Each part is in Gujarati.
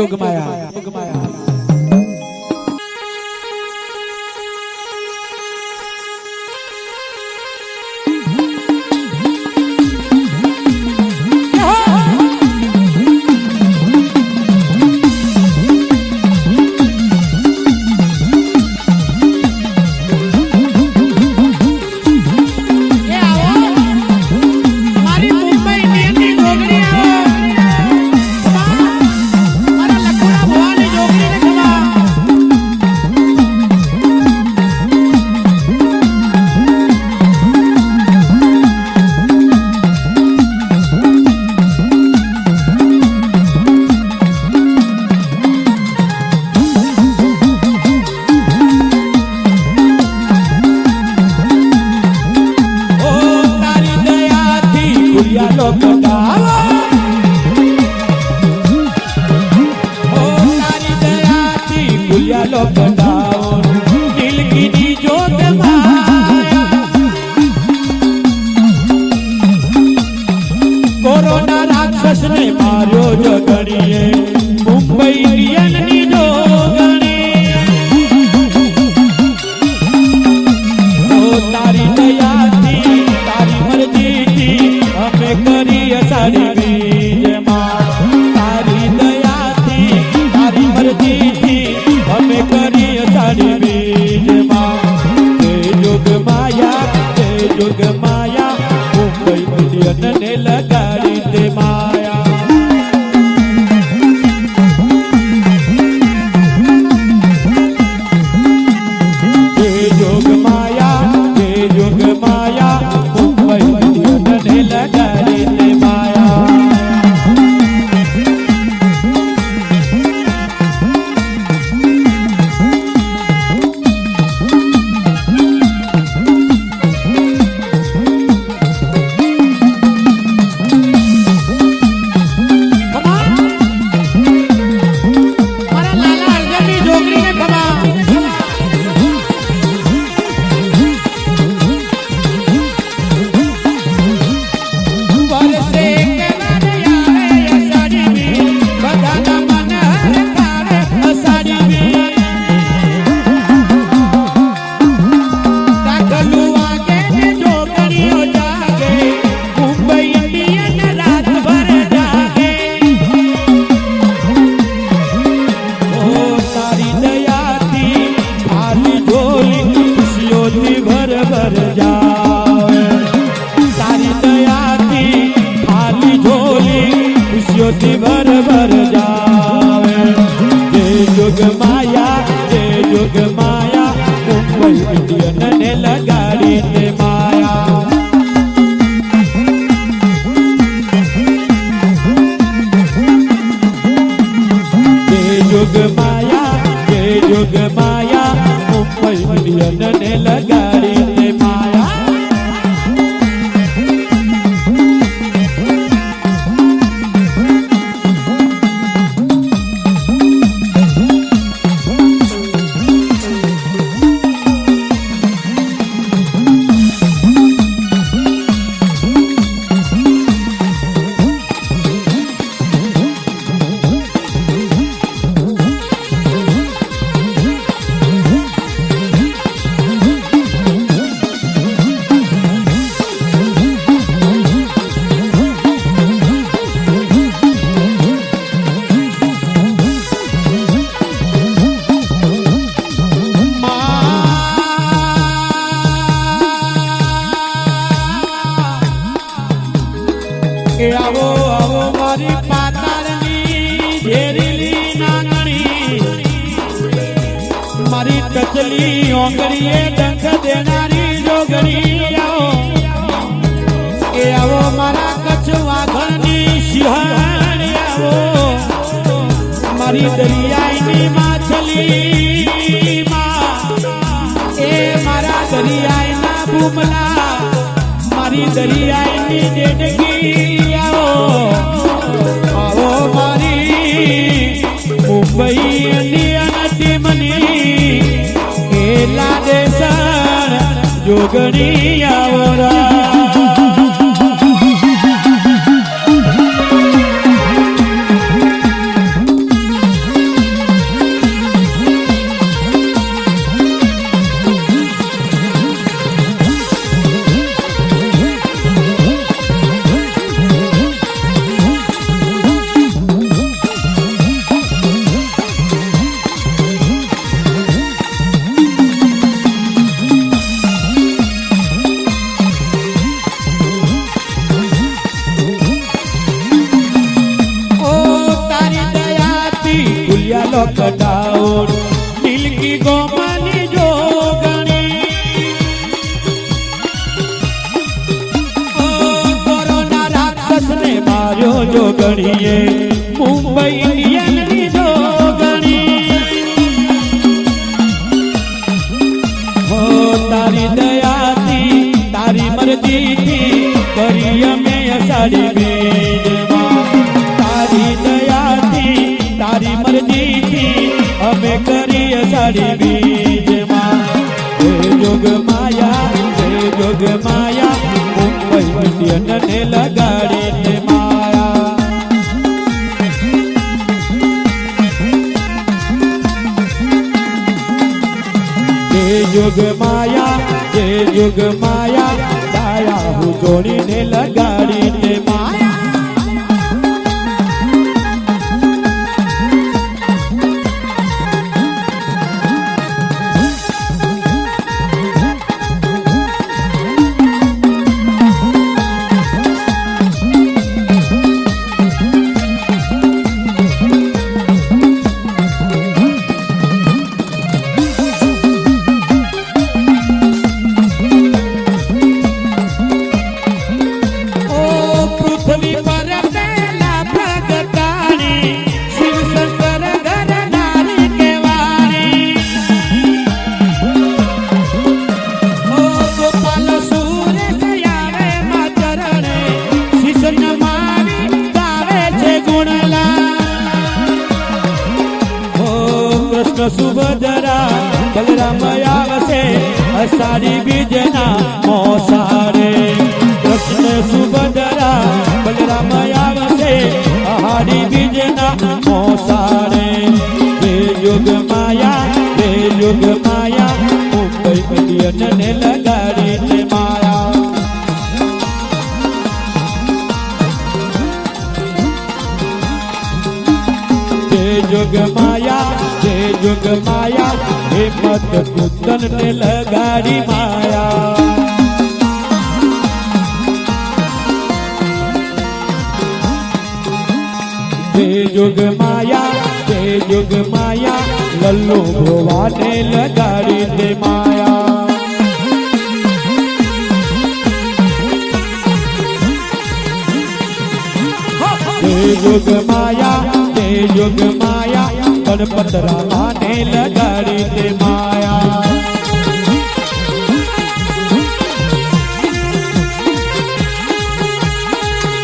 六个麦啊六个麦 ભૂયાલો બતાવો દિલગીરી જોગ કોરોના રાક્ષસને માર્યો જગડીએ મુંબઈ ઇન્ડિયન ಬಂದಿಯನ್ನ ನೆಲಗಾಡಿನ જોગડીએ ડંખ દેનારી જોગડી આવો. એ આવો મારા કચ્છ વાઘણની સિંહાણી આવો. મારી દરિયાઈની માછલી એ મારા દરિયાઈના બુમલા. મારી દરિયાઈની દેડકી આવો. આવો મારી મુંબઈ જોગણી આવરા. લોકડાઉન ગોમાની જોગણી કોરોના રાક્ષસને માર્યો જોગણીએ તારી દયાથી તારી કરી અમે અષાઢી અષાઢી બીજમાં. જય જોગ માયા જય જોગ માયા, મુંબઈ ઇન્ડિયનને લગાડી તે માયા. જય જોગ માયા જય જોગ માયા દાયા હું જોડીને લગાડી કૃષ્ણ સુભદ્રા બલરામ આવશે અષાઢી બીજના મોસારે. કૃષ્ણ સુભદ્રા બલરામ આવશે અહારી બીજના મોસારે. હે યુગ માયા હે યુગ માયા મુંબઈ ઇન્ડિયનને લગાડી માયા. જગ માયા જોગ માયા, હિંમત કુંદન ને લગાડી માયા. જય જોગ માયા જય જોગ માયા, લલ્લુ ભોવાને લગાડી દે માયા. જય જોગ માયા તે જોગ માયા ગણપત રામાને લગાડી દે માયા.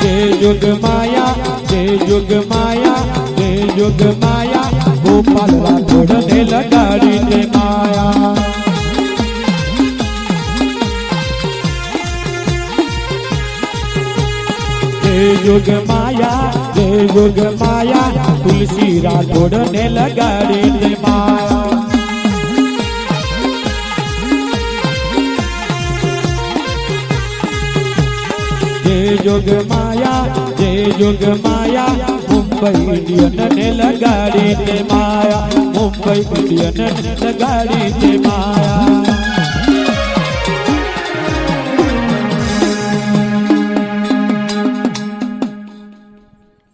જય જોગ માયા, જે યુગ માયા, જે યુગ માયા, ગોપાલ રાઠોડને લગાડી દે માયા. જે યુગ માયા, જે યુગ માયા તુલસી રાઠોડને લગાડી દે માયા. જય જોગ માયા જય જોગ માયા, મુંબઈ ઇન્ડિયનને લગાડી દે માયા. મુંબઈ ઇન્ડિયનને લગાડી દે માયા.